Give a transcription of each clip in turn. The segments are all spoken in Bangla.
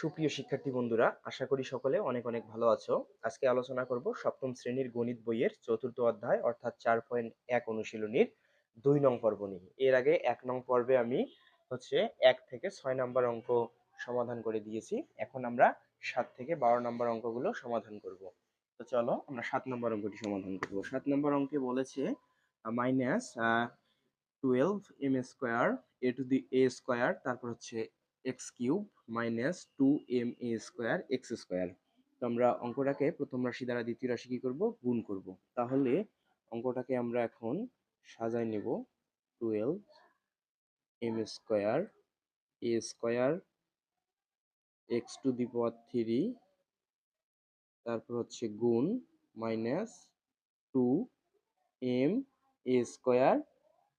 সুপ্রিয় শিক্ষার্থী বন্ধুরা, আশা করি সকলে অনেক অনেক ভালো আছো। আজকে আলোচনা করব সপ্তম শ্রেণির গণিত বইয়ের চতুর্থ অধ্যায়, অর্থাৎ চার পয়েন্ট এক অনুশীলনীর দুই নং পর্ব নিয়ে। এর আগে এক নং পর্বে আমি হচ্ছে এক থেকে ছয় নম্বর অঙ্ক সমাধান করে দিয়েছি। এখন আমরা সাত থেকে বারো নম্বর অঙ্কগুলো সমাধান করব। তো চলো আমরা সাত নম্বর অঙ্কটি সমাধান করব। সাত নম্বর অঙ্কে বলেছে minus twelve M square A to the A square তারপর হচ্ছে X cube minus two M A square X square. তো আমরা অঙ্কটাকে প্রথম রাশি দ্বারা দ্বিতীয় রাশি কি করব? গুণ করব। তাহলে অঙ্কটাকে আমরা এখন সাজাই নেব। Twelve M square A square X to the power three তারপর হচ্ছে গুণ minus two M A square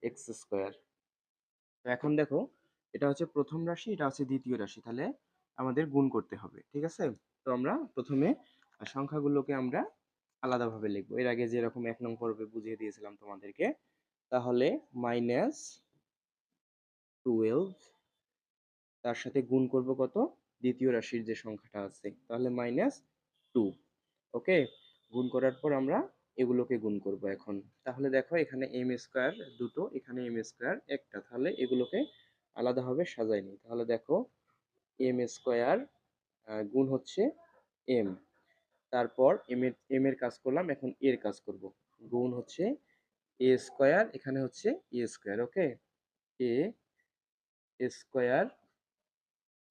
X square. এখন দেখো এটা হচ্ছে প্রথম রাশি, এটা হচ্ছে দ্বিতীয় রাশি। তাহলে আমাদের গুণ করতে হবে, ঠিক আছে? তো আমরা প্রথমে সংখ্যাগুলোকে আমরা আলাদাভাবে লিখব। এর আগে যেরকম এক নং পর্বে বুঝিয়ে দিয়েছিলাম তোমাদেরকে, তাহলে মাইনাস টুয়েলভ তার সাথে গুণ করব কত? দ্বিতীয় রাশির যে সংখ্যাটা আছে, তাহলে মাইনাস টু ওকে গুণ করার পর আমরা এগুলোকে গুণ করব এখন। তাহলে দেখো এখানে এম স্কোয়ার দুটো, এখানে এম স্কোয়ার একটা, তাহলে এগুলোকে আলাদাভাবে সাজাই তাহলে দেখো এম স্কোয়ার গুণ হচ্ছে এম তারপর এম এর এম এর কাজ করলাম, এখন এর কাজ করব। গুণ হচ্ছে এ স্কোয়ার এখানে হচ্ছে এ স্কোয়ার ওকে এ স্কোয়ার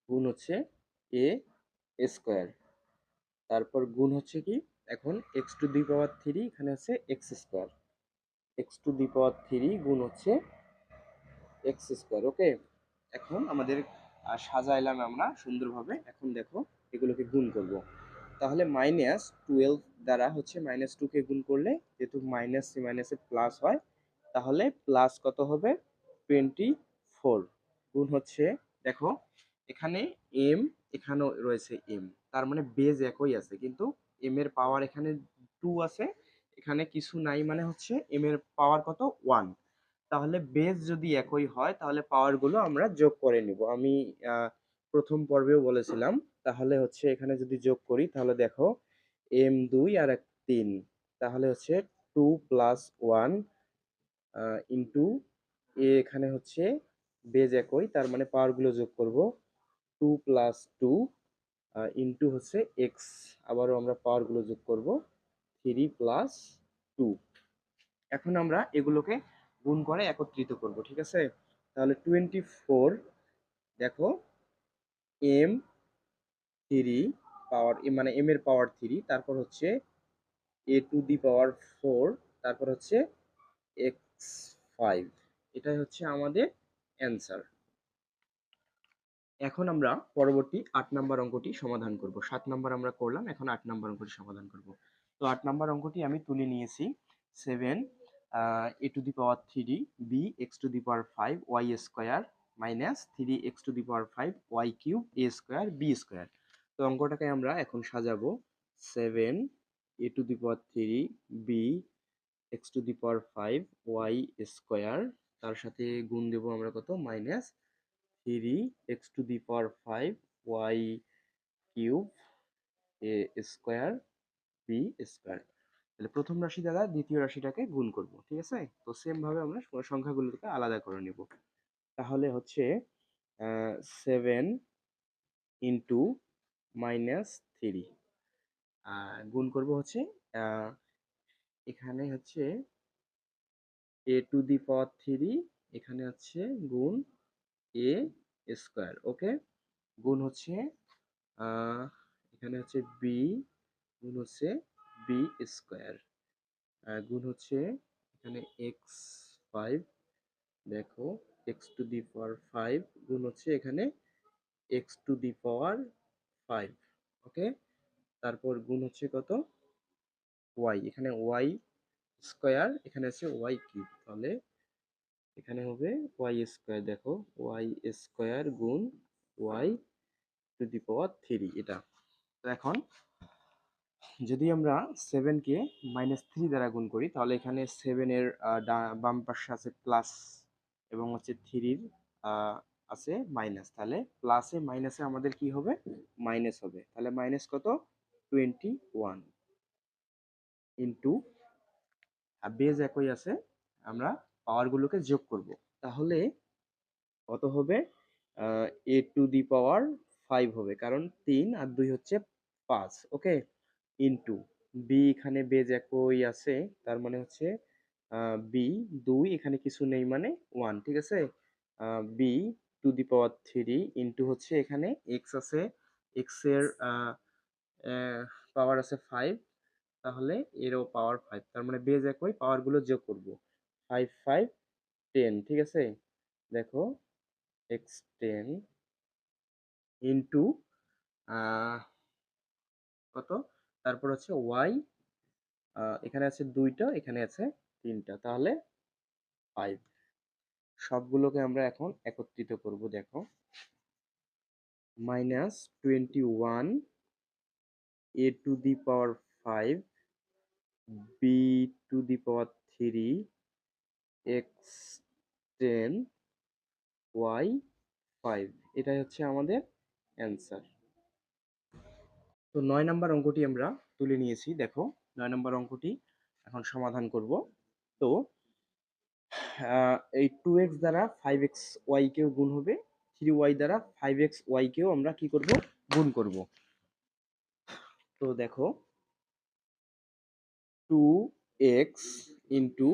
গুণ হচ্ছে এ স্কোয়ার তারপর গুণ হচ্ছে কি? এখন X to the power three এখানে হচ্ছে X square X to the power three গুণ হচ্ছে এক্স স্কোয়ার ওকে এখন আমাদের সাজাইলাম আমরা সুন্দরভাবে। এখন দেখো, এগুলোকে গুণ করব। তাহলে মাইনাস টুয়েলভ দ্বারা হচ্ছে মাইনাস টুকে গুণ করলে যেহেতু মাইনাস সি মাইনাসে প্লাস হয়, তাহলে প্লাস কত হবে? টোয়েন্টি ফোর গুণ হচ্ছে, দেখো, এখানে এম এখানেও রয়েছে এম তার মানে বেজ একই আছে, কিন্তু এম এর পাওয়ার এখানে টু আছে, এখানে কিছু নাই মানে হচ্ছে এম এর পাওয়ার কত? ওয়ান তাহলে বেস যদি একই হয়, তাহলে পাওয়ারগুলো আমরা যোগ করে নিব। আমি প্রথম পর্বেও বলেছিলাম, তাহলে হচ্ছে এখানে যদি যোগ করি, তাহলে দেখো এম দুই আর এক তিন। তাহলে হচ্ছে টু প্লাস ওয়ান ইন্টু এখানে হচ্ছে বেজ একই, তার মানে পাওয়ারগুলো যোগ করব। টু প্লাস টু ইন্টু হচ্ছে এক্স আবারও আমরা পাওয়ারগুলো যোগ করব। থ্রি প্লাস টু এখন আমরা এগুলোকে গুণ করে একত্রিত করব, ঠিক আছে? তাহলে টোয়েন্টি ফোর দেখো এম থ্রি পাওয়ার মানে এম এর পাওয়ার থ্রি তারপর হচ্ছে এ টু দি পাওয়ার ফোর তারপর হচ্ছে এক্স ফাইভ এটাই হচ্ছে আমাদের অ্যান্সার এখন আমরা পরবর্তী আট নাম্বার অঙ্কটি সমাধান করব। সাত নাম্বার আমরা করলাম, এখন আট নাম্বার অঙ্কটি সমাধান করব। তো আট নাম্বার অঙ্কটি আমি তুলে নিয়েছি seven A to the power three B X to the power five Y square minus three X to the power five Y cube A square B square তো অঙ্কটাকে আমরা এখন সাজাবো। Seven A to the power three B X to the power five Y square তার সাথে গুণ দেবো আমরা কত? Minus three X to the power five Y cube A square B square তাহলে প্রথম রাশি দ্বারা দ্বিতীয় রাশিটাকে গুণ করব, ঠিক আছে? তো সেম ভাবে আমরা সংখ্যাগুলোকে আলাদা করে নেব। তাহলে হচ্ছে সেভেন ইন্টু মাইনাস থ্রি গুণ করব হচ্ছে এখানে হচ্ছে এ টু দি পাওয়ার থ্রি এখানে হচ্ছে গুণ এ স্কোয়ার ওকে গুণ হচ্ছে এখানে হচ্ছে বি গুণ হচ্ছে বি স্কোয়ার গুণ হচ্ছে এখানে এক্স ফাইভ দেখো X to the power five গুণ হচ্ছে এখানে X to the power five okay তারপর গুণ হচ্ছে কত? ওয়াই এখানে ওয়াই স্কোয়ার এখানে আছে ওয়াই কিউব তাহলে এখানে হবে ওয়াই স্কোয়ার দেখো ওয়াই স্কোয়ার গুণ Y to the power three এটা। তো এখন যদি আমরা সেভেনকে মাইনাস থ্রি দ্বারা গুণ করি, তাহলে এখানে সেভেনের বাম পাশে আছে প্লাস এবং হচ্ছে থ্রির আছে মাইনাস তাহলে প্লাসে মাইনাসে আমাদের কি হবে? মাইনাস হবে। তাহলে মাইনাস কত? টোয়েন্টি ওয়ান ইন্টু বেজ একই আছে, আমরা পাওয়ারগুলোকে যোগ করব। তাহলে কত হবে? এ টু দি পাওয়ার ফাইভ হবে। কারণ তিন আর দুই হচ্ছে পাঁচ ওকে ইন্টু বি এখানে বেজ একই আছে, তার মানে হচ্ছে বি দুই, এখানে কিছু নেই মানে ওয়ান ঠিক আছে? B to the power three into হচ্ছে এখানে এক্স আছে এক্সের পাওয়ার আছে ফাইভ তাহলে এরও পাওয়ার ফাইভ তার মানে বেজ একই পাওয়ারগুলো যোগ করব। ফাইভ ফাইভ টেন ঠিক আছে? দেখো এক্স টেন ইন্টু কত? তারপর হচ্ছে ওয়াই এখানে আছে দুইটা, এখানে আছে তিনটা, তাহলে ফাইভ সবগুলোকে আমরা এখন একত্রিত করব, দেখো। Minus twenty one A to the power five B to the power three X ten Y five এটাই হচ্ছে আমাদের অ্যান্সার তো নয় নম্বর অঙ্কটি আমরা তুলে নিয়েছি, দেখো। নয় নম্বর অঙ্কটি এখন সমাধান করব। তো এই টু এক্স দ্বারা ফাইভ এক্স ওয়াইকেও গুণ হবে। থ্রি ওয়াই দ্বারা ফাইভ এক্স ওয়াইকেও আমরা কি করব? গুণ করব। তো দেখো two X into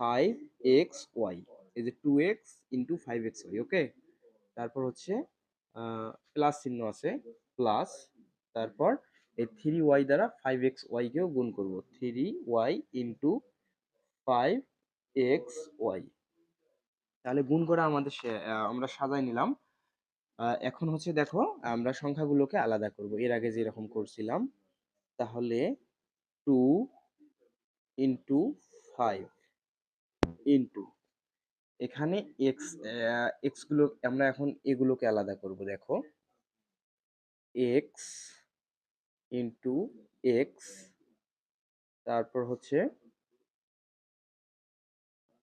five X Y এই যে two X into five X Y okay তারপর হচ্ছে প্লাস চিহ্ন আছে প্লাস তারপর এই থ্রি ওয়াই দ্বারা ফাইভ এক্স ওয়াইকেও গুণ করব। Three Y into five X Y তাহলে গুণ করে আমাদের আমরা সাজাই নিলাম। এখন হচ্ছে দেখো, আমরা সংখ্যাগুলোকে আলাদা করব। এর আগে যেরকম করছিলাম, তাহলে টু ইন্টু ফাইভ ইন্টু এখানে এক্স এক্সগুলো, আমরা এখন এগুলোকে আলাদা করব, দেখো। এক্স ইন্টু এক্স তারপর হচ্ছে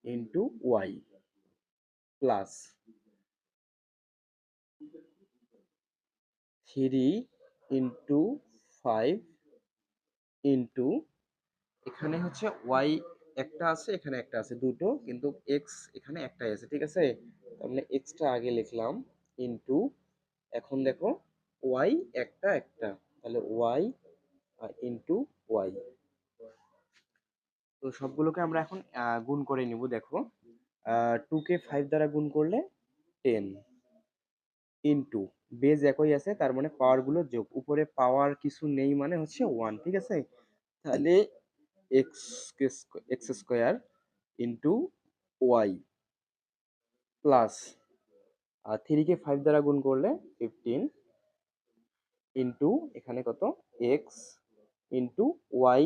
into Y plus three into five into এখানে হচ্ছে ওয়াই একটা আছে, এখানে একটা আছে, দুটো, কিন্তু এক্স এখানে একটাই আছে, ঠিক আছে? মানে এক্সটা আগে লিখলাম ইন্টু এখন দেখো ওয়াই একটা একটা। তাহলে ওয়াই ইন্টু ওয়াই তো সবগুলোকে আমরা এখন গুণ করে নিব, দেখো। টু কে ফাইভ দ্বারা গুণ করলে টেন ইন্টু বেজ একই আছে, তার মানে পাওয়ারগুলো যোগ। উপরে পাওয়ার কিছু নেই মানে হচ্ছে ওয়ান ঠিক আছে? তাহলে X X square into Y plus আর থ্রিকে ফাইভ দ্বারা গুণ করলে ফিফটিন ইন্টু এখানে কত? এক্স ইন্টু ওয়াই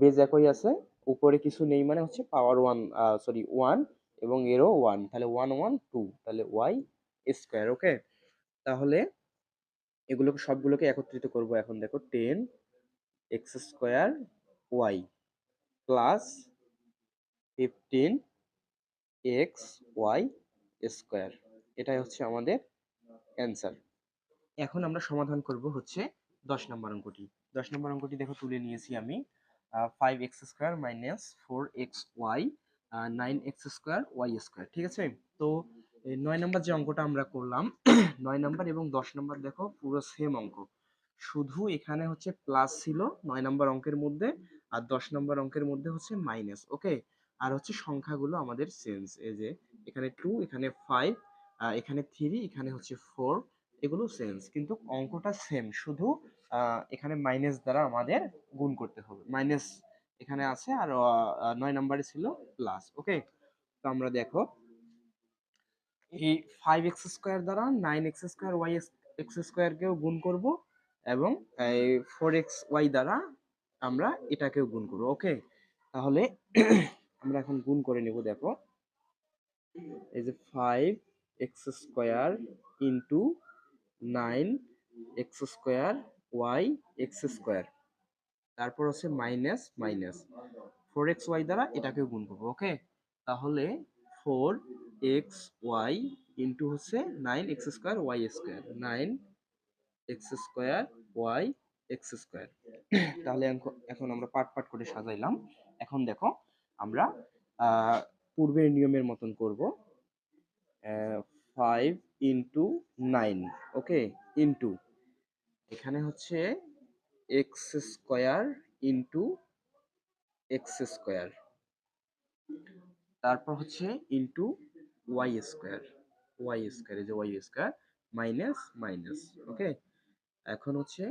বেজ একই আছে, উপরে কিছু নেই মানে হচ্ছে পাওয়ার ওয়ান সরি ওয়ান এবং এরও ওয়ান তাহলে ওয়ান ওয়ান টু তাহলে ওয়াই স্কোয়ার ওকে তাহলে এগুলোকে, সবগুলোকে একত্রিত করব এখন, দেখো ten X square Y plus fifteen X Y square এটাই হচ্ছে আমাদের অ্যান্সার এখন আমরা সমাধান করব হচ্ছে দশ নম্বর অঙ্কটি। দশ নম্বর অঙ্কটি দেখো তুলে নিয়েছি আমি। Five X square minus four X Y nine X square Y square ঠিক আছে? তো নয় নম্বর যে অঙ্কটা আমরা করলাম, নয় নম্বর এবং দশ নম্বর দেখো পুরো সেম অঙ্ক। শুধু এখানে হচ্ছে প্লাস ছিল নয় নম্বর অঙ্কের মধ্যে আর দশ নম্বর অঙ্কের মধ্যে হচ্ছে মাইনাস ওকে আর হচ্ছে সংখ্যাগুলো আমাদের চেঞ্জ এই যে এখানে টু এখানে ফাইভ এখানে থ্রি এখানে হচ্ছে ফোর এগুলো চেঞ্জ কিন্তু অঙ্কটা সেম শুধু এখানে মাইনাস দ্বারা আমাদের গুণ করতে হবে। মাইনাস এখানে আছে আর নয় নম্বরে ছিল প্লাস ওকে তো আমরা দেখো, এই ফাইভ এক্স স্কোয়ার দ্বারা nine X square Y X স্কোয়ারকেও গুণ করব এবং এই ফোর এক্স ওয়াই দ্বারা আমরা এটাকেও গুণ করব ওকে তাহলে আমরা এখন গুণ করে নেব, দেখো। এই যে five X square into nine X square Y X square. তারপর হচ্ছে minus minus. Four X Y দ্বারা এটাকেও গুণ করব, ওকে? তাহলে ফোর এক্স ওয়াই ইন্টু হচ্ছে nine X square Y square. Nine X square Y X square. তাহলে এখন আমরা পাট পাট করে সাজাইলাম। এখন দেখো, আমরা পূর্বের নিয়মের মতন করব। Five into nine okay into এখানে হচ্ছে X square into X square তারপর হচ্ছে into Y square Y square যে Y square minus minus okay এখন হচ্ছে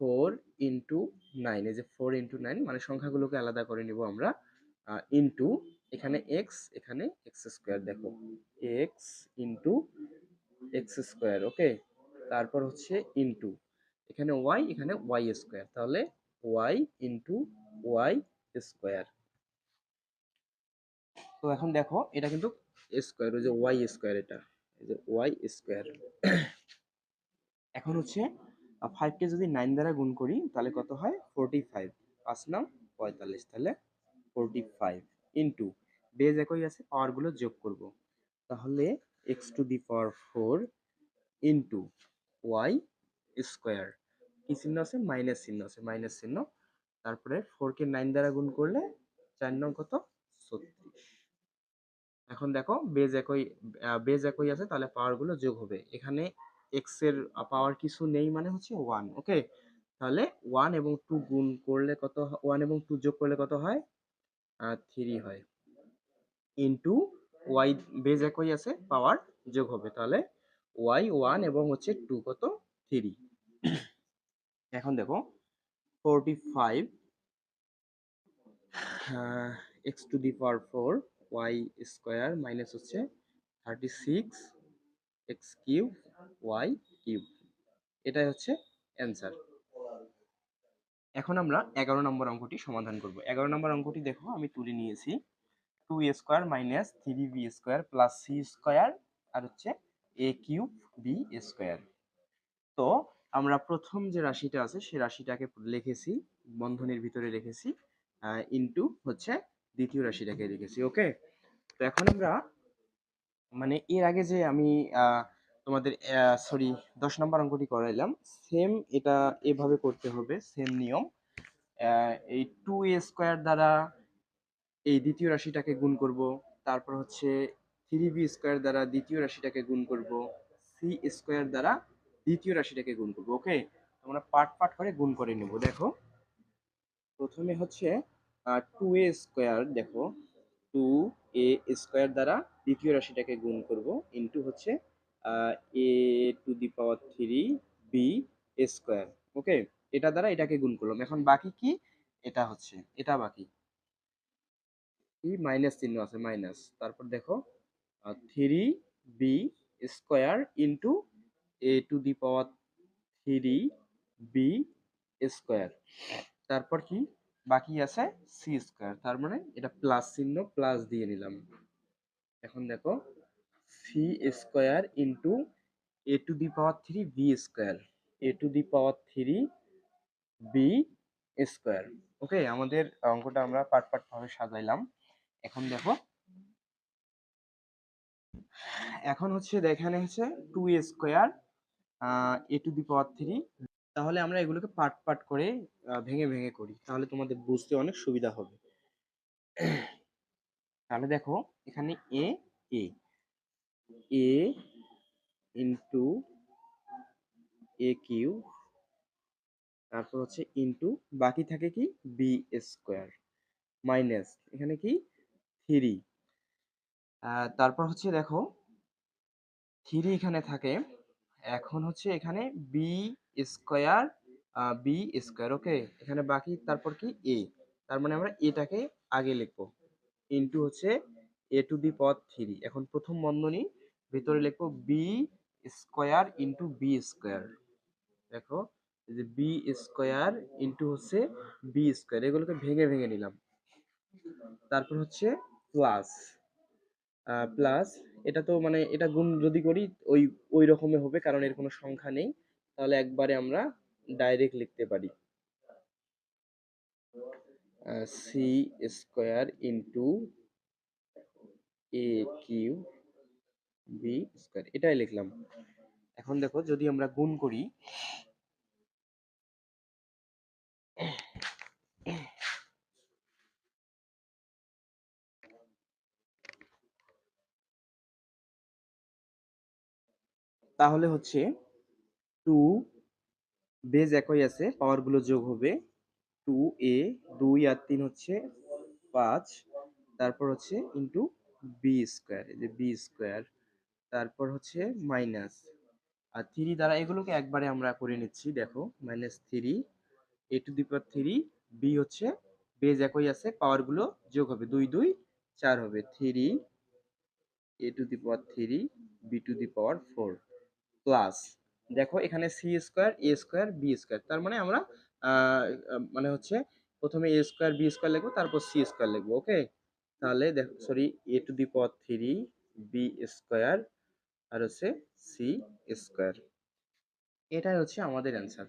ফোর ইন্টু নাইন এই যে ফোর ইন্টু নাইন মানে সংখ্যাগুলোকে আলাদা করে নিব আমরা ইন্টু এখানে এক্স এখানে এক্স স্কোয়ার দেখো। X into X square okay তারপর হচ্ছে ইন্টু এখানে ওয়াই এখানে ওয়াই স্কোয়ার তাহলে ওয়াই ইন্টু ওয়াই স্কোয়ার তো এখন দেখো, এটা কিন্তু স্কোয়ার ওই যে ওয়াই স্কোয়ার এটা। এই যে ওয়াই স্কোয়ার এখন হচ্ছে ফাইভকে যদি নাইন দ্বারা গুণ করি, তাহলে কত হয়? ফোরটি ফাইভ পাঁচ নাম পঁয়তাল্লিশ। তাহলে ফোরটি ফাইভ ইন্টু বেজ একই আছে পাওয়ারগুলো যোগ করব। তাহলে X to the power four into Y square কি চিহ্ন আছে? মাইনাস চিহ্ন আছে মাইনাস চিহ্ন। তারপরে ফোরকে নাইন দ্বারা গুণ করলে চার নং কত? ছত্রিশ। এখন দেখো বেজ একই বেজ একই আছে, তাহলে পাওয়ারগুলো যোগ হবে। এখানে এক্সের পাওয়ার কিছু নেই মানে হচ্ছে ওয়ান ওকে তাহলে ওয়ান এবং টু গুণ করলে কত ওয়ান এবং টু যোগ করলে কত হয়? থ্রি হয়। ইন্টু ওয়াই বেজ একই আছে, পাওয়ার যোগ হবে। তাহলে ওয়াই ওয়ান এবং হচ্ছে টু কত? থ্রি এখন দেখো forty five X to the power four Y square minus হচ্ছে thirty six X cube Y cube এটাই হচ্ছে অ্যান্সার এখন আমরা এগারো নম্বর অঙ্কটি সমাধান করব। এগারো নম্বর অঙ্কটি দেখো, আমি তুলে নিয়েছি। Two square minus three B square plus C square আর হচ্ছে এ কিউব বি স্কোয়ার তো আমরা প্রথম যে রাশিটা আছে সেই রাশিটাকে লিখেছি, বন্ধনীর ভিতরে রেখেছি ইনটু হচ্ছে দ্বিতীয় রাশিটাকে রেখেছি ওকে তো এখন আমরা মানে এর আগে যে আমি তোমাদের সরি দশ নম্বর অঙ্কটি করাইলাম সেম এটা এভাবে করতে হবে সেম নিয়ম। এই টু এ স্কোয়ার দ্বারা এই দ্বিতীয় রাশিটাকে গুণ করব। তারপর হচ্ছে থ্রি বি স্কোয়ার দ্বারা দ্বিতীয় রাশিটাকে গুণ করব। সি স্কোয়ার দ্বারা দ্বিতীয় রাশিটাকে গুণ করব ওকে আমরা পার্ট পার্ট করে গুণ করে নেব, দেখো। প্রথমে হচ্ছে টু এ স্কোয়ার দেখো। টু এ স্কোয়ার দ্বারা দ্বিতীয় রাশিটাকে গুণ করব ইন্টু হচ্ছে A to the power three B square okay এটা দ্বারা এটাকে গুণ করলাম। এখন বাকি কি? এটা হচ্ছে, এটা বাকি। কি? মাইনাস চিহ্ন আছে, মাইনাস। তারপর দেখো three B square into A to the power three B square তারপর কি? বাকি আছে সি স্কোয়ার তার মানে এটা প্লাস চিহ্ন প্লাস দিয়ে নিলাম। এখন দেখো C square into A to the power three B square A to the power three B square okay আমাদের অঙ্কটা আমরা পার্ট পার্ট ভাবে সাজাইলাম। এখন দেখো। এখন হচ্ছে এখানে হচ্ছে two A square A to the power three তাহলে আমরা এগুলোকে পার্ট পার্ট করে ভেঙে ভেঙে করি। তাহলে তোমাদের বুঝতে অনেক সুবিধা হবে। তাহলে দেখো এখানে এ এ এ ইন্টু এ কিউ তারপর হচ্ছে ইন্টু বাকি থাকে কি বি স্কোয়ার মাইনাস এখানে কি থ্রি। তারপর হচ্ছে দেখো, থ্রি এখানে থাকে। এখন হচ্ছে এখানে B square B square okay এখানে বাকি, তারপর কি? এ তার মানে আমরা এটাকে আগে লিখব। ইন্টু হচ্ছে এ টু দি পাওয়ার থ্রি এখন প্রথম বন্ধনী, ভিতরে লিখব B square into B square দেখো যে বি স্কোয়ার ইন্টু হচ্ছে বি স্কোয়ার এগুলোকে ভেঙে ভেঙে নিলাম। তারপর হচ্ছে প্লাস প্লাস এটা তো মানে এটা গুণ যদি করি ওই ওই রকমই হবে কারণ এর কোনো সংখ্যা নেই। তাহলে একবারে আমরা ডাইরেক্ট লিখতে পারি। C square into A Q B square এটাই লিখলাম। এখন দেখো যদি আমরা গুণ করি তাহলে হচ্ছে টু বেজ একই আছে পাওয়ারগুলো যোগ হবে টু এ দুই আর তিন হচ্ছে পাঁচ, তারপর হচ্ছে ইন্টু বি স্কোয়ার এই যে বি স্কোয়ার তারপর হচ্ছে মাইনাস আর থ্রি দ্বারা এগুলোকে একবারে আমরা করে নিচ্ছি, দেখো minus three A to the power three B হচ্ছে বেজ একই আছে পাওয়ারগুলো যোগ হবে, দুই দুই, চার হবে three A to the power three B to the power four plus দেখো এখানে C square A square B square তার মানে আমরা মানে হচ্ছে প্রথমে এ স্কোয়ার বি স্কোয়ার লিখব, তারপর সি স্কোয়ার লিখব ওকে তাহলে দেখো sorry A to the power three B square আর হচ্ছে সি স্কোয়ার এটাই হচ্ছে আমাদের অ্যান্সার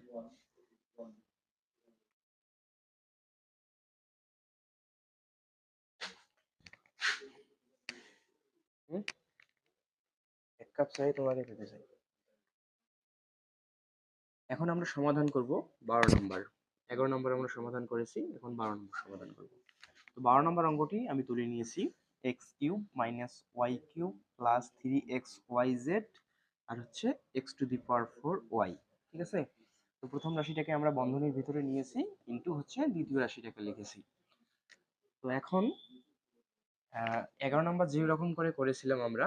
এক কাপ চাই তোমাকে খেতে চাই। এখন আমরা সমাধান করব বারো নম্বর। এগারো নম্বর আমরা সমাধান করেছি, এখন বারো নম্বর সমাধান করব। তো বারো নম্বর অঙ্কটি আমি তুলে নিয়েছি X cube minus Y cube plus three X Y Z আর হচ্ছে X to the power four Y, ঠিক আছে? তো প্রথম রাশিটাকে আমরা বন্ধনীর ভিতরে নিয়েছি, ইন্টু হচ্ছে দ্বিতীয় রাশিটাকে লিখেছি। তো এখন এগারো নম্বর যে রকম করে করেছিলাম আমরা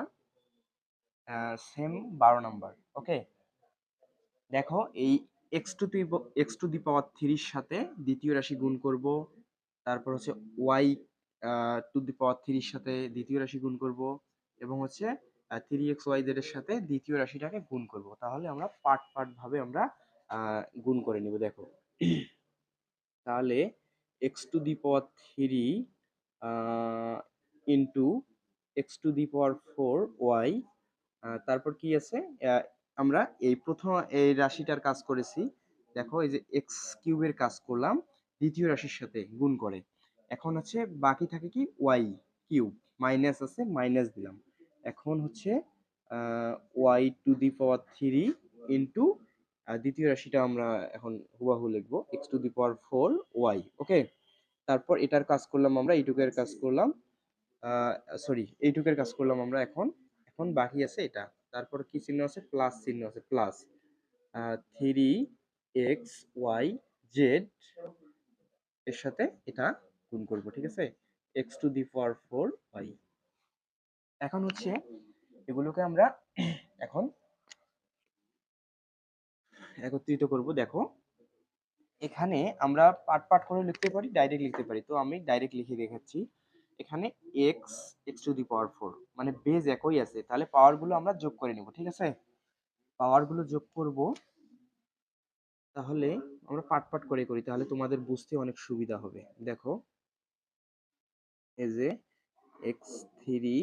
সেম বারো নম্বর ওকে দেখো, এই X to the X to the power থ্রির সাথে দ্বিতীয় রাশি গুণ করব, তারপর হচ্ছে ওয়াই টু দি পাওয়ার থ্রির সাথে দ্বিতীয় রাশি গুণ করব এবং হচ্ছে থ্রি এক্স ওয়াই সাথে দ্বিতীয় রাশিটাকে গুণ করব। তাহলে আমরা পার্ট পার্ট ভাবে আমরা গুণ করে নিব, দেখো। তাহলে X to the power three into X to the power four Y তারপর কি আছে? আমরা এই প্রথম, এই রাশিটার কাজ করেছি। দেখো, এই যে এক্স কিউবের কাজ করলাম, দ্বিতীয় রাশির সাথে গুণ করে। এখন হচ্ছে বাকি থাকে কি? ওয়াই কিউব মাইনাস আছে মাইনাস দিলাম। এখন হচ্ছে Y to the power three into দ্বিতীয় রাশিটা আমরা এখন হুবাহু লিখব X to the power four Y okay তারপর এটার কাজ করলাম আমরা এইটুকের কাজ করলাম সরি এইটুকের কাজ করলাম আমরা এখন এখন বাকি আছে এটা। তারপর কি চিহ্ন আছে? প্লাস চিহ্ন আছে। Plus three X Y Z এর সাথে এটা গুণ করব, ঠিক আছে? X to the power four Y. এখন হচ্ছে এগুলোকে আমরা এখন একত্রিত করব, দেখো। এখানে আমরা পার্ট পার্ট করে লিখতে পারি ডাইরেক্ট লিখতে পারি। তো আমি ডাইরেক্ট লিখে দেখাচ্ছি। এখানে X X to the power four মানে বেজ একই আছে, তাহলে পাওয়ারগুলো আমরা যোগ করে নেব, ঠিক আছে? পাওয়ারগুলো যোগ করব, তাহলে আমরা পার্ট পার্ট করে করি, তাহলে তোমাদের বুঝতে অনেক সুবিধা হবে। দেখো, এই যে এক্স থ্রি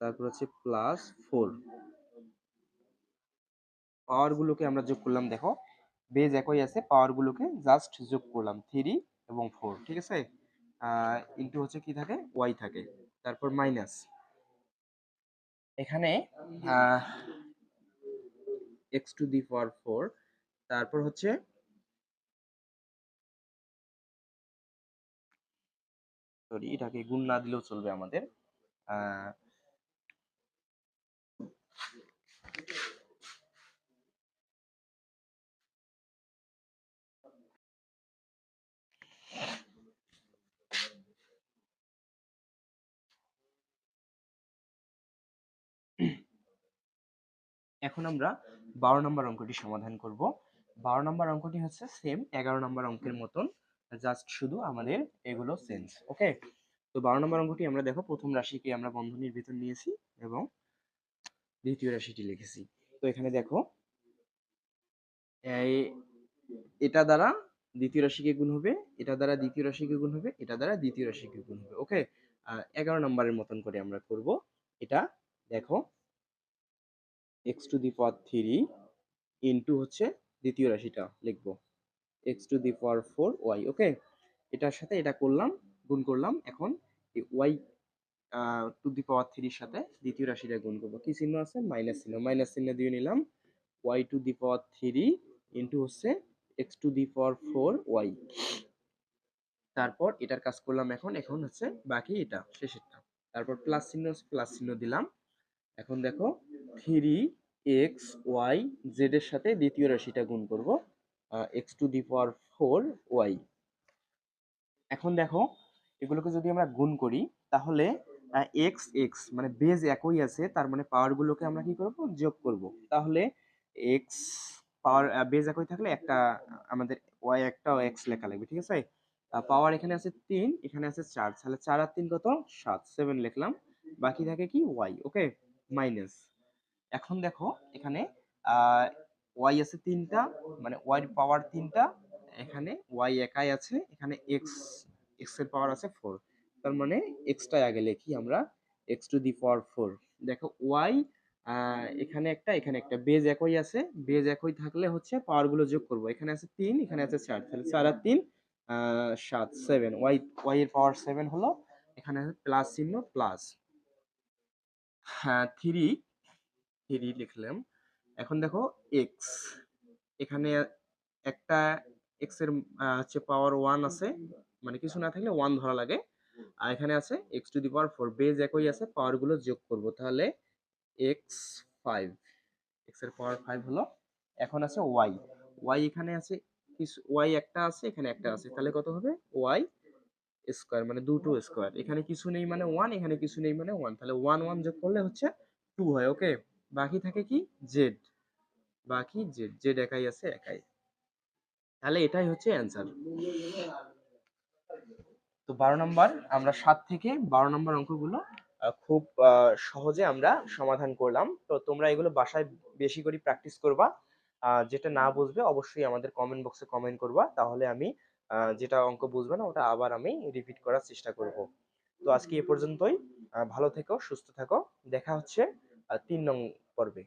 তারপর হচ্ছে প্লাস ফোর পাওয়ারগুলোকে আমরা যোগ করলাম, দেখো বেজ একই আছে পাওয়ারগুলোকে জাস্ট যোগ করলাম থ্রি এবং ফোর ঠিক আছে? ইন্টু হচ্ছে কি থাকে? ওয়াই থাকে। তারপর মাইনাস এখানে X to the power four তারপর হচ্ছে সরি এটাকে গুণ না দিলেও চলবে আমাদের। এখন আমরা বারো নম্বর অঙ্কটি সমাধান করব। বারো নম্বর অঙ্কটি হচ্ছে সেম এগারো নম্বর অঙ্কের মতন জাস্ট শুধু আমাদের এগুলো চেঞ্জ ওকে তো বারো নম্বর অঙ্কটি আমরা দেখো, প্রথম রাশিকে আমরা বন্ধনীর ভিতর নিয়েছি এবং দ্বিতীয় রাশিটি লিখেছি। তো এখানে দেখো এটা দ্বারা দ্বিতীয় রাশিকে গুণ হবে, এটা দ্বারা দ্বিতীয় রাশিকে গুণ হবে, এটা দ্বারা দ্বিতীয় রাশিকে গুণ হবে ওকে এগারো নম্বরের মতন করে আমরা করব। এটা দেখো X to the power three into হচ্ছে দ্বিতীয় রাশিটা লিখব। X to the power four Y okay এটার সাথে এটা করলাম, গুণ করলাম, এখন ওয়াই টু দি পাওয়ার থ্রির সাথে দ্বিতীয় রাশিটা গুণ করব। কি চিহ্ন আছে? মাইনাস চিহ্ন। মাইনাস চিহ্ন দিয়ে নিলাম। Y to the power three into হচ্ছে X to the power four Y তারপর এটার কাজ করলাম এখন এখন হচ্ছে বাকি এটা, শেষেরটা। তারপর প্লাস চিহ্ন প্লাস চিহ্ন দিলাম। এখন দেখো থ্রি এক্স ওয়াই জেড এর সাথে দ্বিতীয় রাশিটা গুণ করব X to the power four Y. এখন দেখো, এগুলোকে যদি আমরা গুণ করি, তাহলে এক্স এক্স মানে বেজ একই আছে, তার মানে পাওয়ারগুলোকে আমরা কি করব? যোগ করব। তাহলে এক্স পাওয়ার বেজ একই থাকলে একটা, আমাদের ওয়াই একটা এক্স লেখা লাগবে, ঠিক আছে? পাওয়ার এখানে আছে তিন, এখানে আছে চার, তাহলে চার আর তিন কত? সাত সেভেন লিখলাম। বাকি থাকে কি? ওয়াই ওকে মাইনাস এখন দেখো, এখানে ওয়াই আছে তিনটা মানে ওয়াই পাওয়ার তিনটা, এখানে ওয়াই একাই আছে, এখানে এক্স এক্সের পাওয়ার আছে ফোর তার মানে এক্সটা আগে লিখি আমরা X to the power four দেখো ওয়াই এখানে একটা এখানে একটা বেজ একই আছে বেজ একই থাকলে হচ্ছে পাওয়ারগুলো যোগ করব, এখানে আছে তিন, এখানে আছে চার, তাহলে চার আর তিন সাত সেভেন ওয়াই ওয়াই এর পাওয়ার সেভেন হলো, এখানে আছে প্লাস চিহ্ন প্লাস হ্যাঁ থ্রি থ্রি লিখলাম। এখন দেখো এক্স এখানে একটা এক্সের হচ্ছে পাওয়ার ওয়ান আছে মানে কিছু না থাকলে ওয়ান ধরা লাগে। আর এখানে আছে X to the power four base একই আছে পাওয়ারগুলো যোগ করব। তাহলে এক্স ফাইভ এক্সের পাওয়ার ফাইভ হলো, এখন আছে ওয়াই ওয়াই এখানে আছে কিছু ওয়াই একটা আছে, এখানে একটা আছে। তাহলে কত হবে? ওয়াই স্কোয়ার মানে দুটো স্কোয়ার এখানে কিছু নেই মানে ওয়ান এখানে কিছু নেই মানে ওয়ান তাহলে ওয়ান ওয়ান যোগ করলে হচ্ছে টু হয় ওকে বাকি থাকে কি? জেড বাকি জেড জেড একাই আছে, একাই। তাহলে এটাই হচ্ছে অ্যান্সার তো বারো নম্বর, আমরা সাত থেকে বারো নম্বর অঙ্কগুলো খুব সহজে আমরা সমাধান করলাম। তো তোমরা এগুলো বাসায় বেশি করে প্র্যাকটিস করবা। যেটা না বুঝবে অবশ্যই আমাদের কমেন্ট বক্সে কমেন্ট করবা। তাহলে আমি যেটা অঙ্ক বুঝবে না, ওটা আবার আমি রিপিট করার চেষ্টা করব। তো আজকে এ পর্যন্তই। ভালো থেকো, সুস্থ থাকো। দেখা হচ্ছে আহ, তিন নং পর্বে